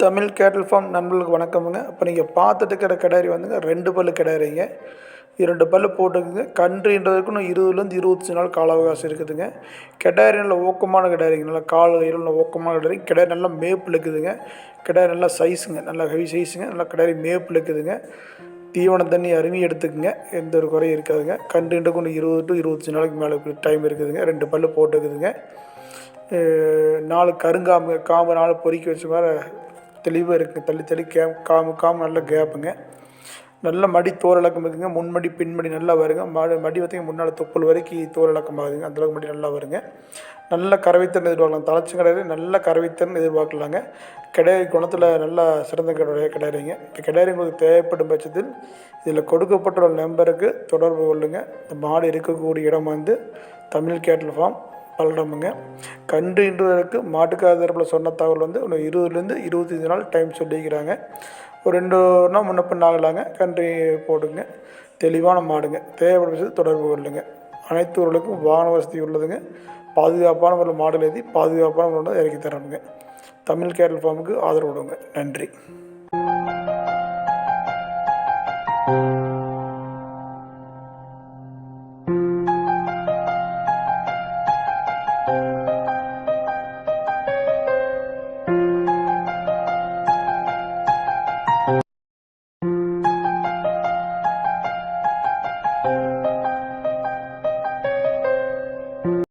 தமிழ் கேட்டல் ஃபார்ம் நண்பர்களுக்கு வணக்கமுங்க. இப்போ நீங்கள் பார்த்துட்டு இருக்கிற கிடாரி வந்துங்க ரெண்டு பல்லு கிடாரிங்க இரண்டு பல்லு போட்டுக்குங்க. கன்றுன்றதுக்கு இன்னும் இருபதுலேருந்து இருபத்தஞ்சி நாள் கால அவகாசம் இருக்குதுங்க. கிடாரி நல்ல ஊக்கமான கிடாரிங்க நல்லா கால் கையில் நல்ல ஊக்கமான கிடாரி கிடாரி நல்லா மேப்பில் இருக்குதுங்க கிடாரி நல்லா சைஸுங்க. நல்லா ஹெவி சைஸுங்க. நல்லா கிடாரி மேப்பில் இருக்குதுங்க தீவனம் தண்ணி அருவி எடுத்துக்குங்க. எந்த ஒரு குறையும் இருக்காதுங்க. கன்றுன்றதுக்கு இன்னும் இருபது டு இருபத்தஞ்சி நாளைக்கு மேலே டைம் இருக்குதுங்க. ரெண்டு பல்லு போட்டுக்குதுங்க. நாலு கருங்காம்பு காம்பு நாலு பொறுக்கி வச்ச மாதிரி தெளிவாக இருக்குது தள்ளி தள்ளி கே காம்பு காம்பு நல்ல கேப்புங்க நல்ல மடி தோரளக்கம் இருக்குங்க. முன்மடி பின்மடி நல்லா வருங்க. மடி மடி பார்த்திங்க முன்னால் தொப்புள் வரைக்கும் தோரளக்கம் ஆகுதுங்க. அந்தளவுக்கு மடி நல்லா வருங்க. நல்ல கறவைத்திறன் எதிர்பார்க்கலாம். தலைச்சு கிடையாது நல்ல கறவைத்திறன் எதிர்பார்க்கலாங்க. கிடையாது குணத்தில் நல்லா சிறந்த கிடையாது கிடையாதுங்க இப்போ கிடையாது உங்களுக்கு தேவைப்படும் பட்சத்தில் இதில் கொடுக்கப்பட்டுள்ள நம்பருக்கு தொடர்பு கொள்ளுங்க. இந்த மாடு இருக்கக்கூடிய இடம் வந்து தமிழ் கேட்டல் ஃபார்ம். பல்லடமுங்க கன்று இன்றுவதற்கு மாட்டுக்கார தரப்பில் சொன்ன தகவல் வந்து இன்னும் இருபதுலேருந்து இருபத்தஞ்சி நாள் டைம் சொல்லிக்கிறாங்க ஒரு ரெண்டு நாள் முன்ன பின்ன ஆகலாங்க. கன்று போடுங்க. தெளிவான மாடுங்க. தேவைப்படுவது தொடர்பு கொள்ளுங்க. அனைத்து ஊர்களுக்கும் வாகன வசதி உள்ளதுங்க. பாதுகாப்பான ஒரு மாடுகள் எழுதி பாதுகாப்பான முறையில் இறக்கி தரணுங்க. தமிழ் கேரள ஃபார்முக்கு ஆதரவு கொடுங்க. நன்றி.